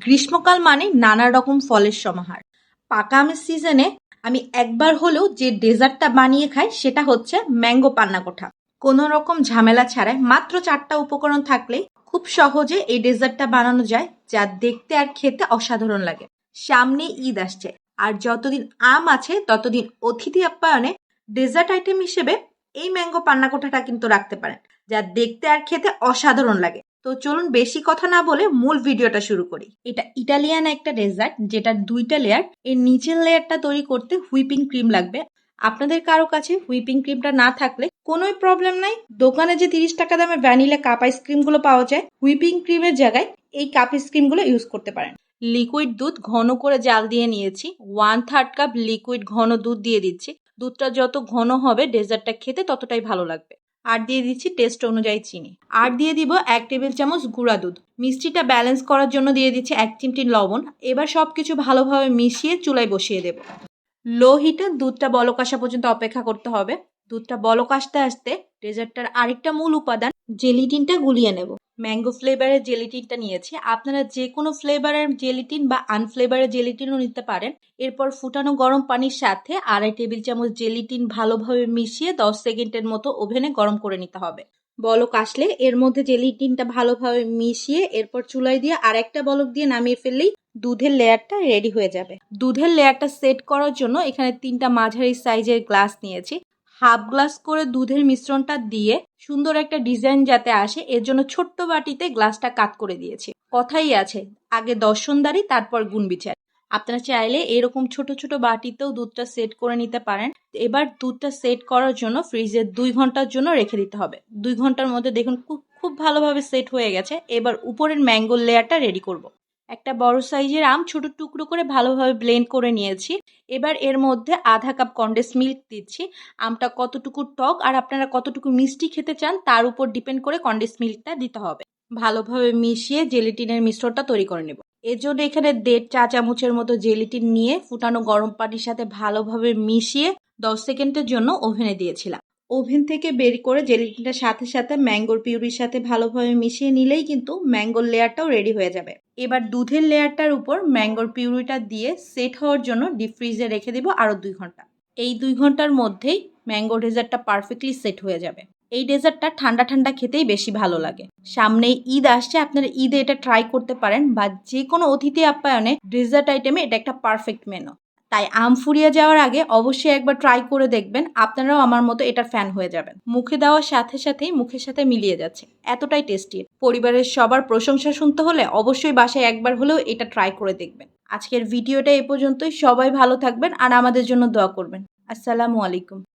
গ্রীষ্মকাল মানে নানা রকম ফলের সমাহার। পাকা আমের সিজনে আমি একবার হলেও যে ডেজার্টটা বানিয়ে খাই সেটা হচ্ছে ম্যাঙ্গো পান্না কোঠা। কোনো রকম ঝামেলা ছাড়াই মাত্র চারটা উপকরণ থাকলেই খুব সহজে এই ডেজার্টটা বানানো যায়, যা দেখতে আর খেতে অসাধারণ লাগে। সামনে ঈদ আসছে, আর যতদিন আম আছে ততদিন অতিথি আপ্যায়নে ডেজার্ট আইটেম হিসেবে এই ম্যাঙ্গো পান্না কোঠাটা কিন্তু রাখতে পারেন, যা দেখতে আর খেতে অসাধারণ লাগে। তো চলুন বেশি কথা না বলে মূল ভিডিওটা শুরু করি। এটা ইটালিয়ান একটা ডেজার্ট, যেটার দুইটা লেয়ার এর নিচের লেয়ারটা তৈরি করতে হুইপিং ক্রিম লাগবে। আপনাদের কারও কাছে হুইপিং ক্রিমটা না থাকলে কোনোই প্রবলেম নাই। দোকানে যে তিরিশ টাকা দামে ভ্যানিলা কাপ আইসক্রিমগুলো পাওয়া যায়, হুইপিং ক্রিমের জায়গায় এই কাপ আইসক্রিমগুলো ইউজ করতে পারেন। লিকুইড দুধ ঘন করে জাল দিয়ে নিয়েছি। ওয়ান থার্ড কাপ লিকুইড ঘন দুধ দিয়ে দিচ্ছি। দুধটা যত ঘন হবে ডেজার্টটা খেতে ততটাই ভালো লাগবে। আর দিয়ে দিচ্ছি টেস্ট অনুযায়ী চিনি। আর দিয়ে দিব এক টেবিল চামচ গুঁড়া দুধ। মিষ্টিটা ব্যালেন্স করার জন্য দিয়ে দিচ্ছি এক চিমটি লবণ। এবার সব কিছু ভালোভাবে মিশিয়ে চুলায় বসিয়ে দেব। লো হিটে দুধটা বলক আসা পর্যন্ত অপেক্ষা করতে হবে। দুধটা বলক আসতে আসতে ডেজার্টটার আরেকটা মূল উপাদান জেলিটিনটা গুলিয়ে নেব। ম্যাঙ্গো ফ্লেভারের জেলিটিনটা নিয়েছি। আপনারা যে কোনো ফ্লেভারের জেলিটিন বা আনফ্লেভারের জেলিটিনও নিতে পারেন। এরপর ফুটানো গরম পানির সাথে আড়াই টেবিল চামচ জেলিটিন ভালোভাবে মিশিয়ে দশ সেকেন্ডের মতো ওভেনে গরম করে নিতে হবে। বলক আসলে এর মধ্যে জেলিটিনটা ভালোভাবে মিশিয়ে এরপর চুলায় দিয়ে আর একটা বলক দিয়ে নামিয়ে ফেললেই দুধের লেয়ারটা রেডি হয়ে যাবে। দুধের লেয়ারটা সেট করার জন্য এখানে তিনটা মাঝারি সাইজের গ্লাস নিয়েছি। হাফ গ্লাস করে দুধের মিশ্রণটা দিয়ে সুন্দর একটা ডিজাইন যাতে আসে, এর জন্য ছোট্ট বাটিতে গ্লাসটা কাট করে দিয়েছি। কথাই আছে, আগে দর্শনদারি তারপর গুণ বিচার। আপনারা চাইলে এরকম ছোট ছোট বাটিতেও দুধটা সেট করে নিতে পারেন। এবার দুধটা সেট করার জন্য ফ্রিজে দুই ঘণ্টার জন্য রেখে দিতে হবে। দুই ঘণ্টার মধ্যে দেখুন, খুব খুব ভালোভাবে সেট হয়ে গেছে। এবার উপরের ম্যাঙ্গোর লেয়ারটা রেডি করব। একটা বড় সাইজের আম ছোট টুকরো করে ভালোভাবে ব্লেন্ড করে নিয়েছি। এবার এর মধ্যে আধা কাপ কন্ডেন্স মিল্ক দিচ্ছি। আমটা কতটুকু টক আর আপনারা কতটুকু মিষ্টি খেতে চান, তার উপর ডিপেন্ড করে কন্ডেন্স মিল্কটা দিতে হবে। ভালোভাবে মিশিয়ে জেলিটিনের মিশ্রণটা তৈরি করে নেব। এর জন্য এখানে দেড় চা চামচের মতো জেলিটিন নিয়ে ফুটানো গরম পানির সাথে ভালোভাবে মিশিয়ে দশ সেকেন্ডের জন্য ওভেনে দিয়েছিলাম। ওভেন থেকে বের করে জেলিটিনটার সাথে সাথে ম্যাঙ্গোর পিউরির সাথে ভালোভাবে মিশিয়ে নিলেই কিন্তু ম্যাঙ্গোর লেয়ারটাও রেডি হয়ে যাবে। এবার দুধের লেয়ারটার উপর ম্যাঙ্গোর পিউরিটা দিয়ে সেট হওয়ার জন্য ডিপ ফ্রিজে রেখে দেবো আরও দুই ঘণ্টা। এই দুই ঘণ্টার মধ্যেই ম্যাঙ্গো ডেজার্টটা পারফেক্টলি সেট হয়ে যাবে। এই ডেজার্টটা ঠান্ডা ঠান্ডা খেতেই বেশি ভালো লাগে। সামনে ঈদ আসছে, আপনারা ঈদে এটা ট্রাই করতে পারেন বা যে কোনো অতিথি আপ্যায়নে ডেজার্ট আইটেমে এটা একটা পারফেক্ট মেনু তাই আম ফুরিয়ে যাওয়ার আগে অবশ্যই একবার ট্রাই করে দেখবেন, আপনারাও আমার মতো এটার ফ্যান হয়ে যাবেন। মুখে দেওয়ার সাথে সাথেই মুখের সাথে মিলিয়ে যাচ্ছে, এতটাই টেস্টি পরিবারের সবার প্রশংসা শুনতে হলে অবশ্যই বাসায় একবার হলেও এটা ট্রাই করে দেখবেন। আজকের ভিডিওটা এ পর্যন্তই, সবাই ভালো থাকবেন আর আমাদের জন্য দোয়া করবেন। আসসালামু আলাইকুম।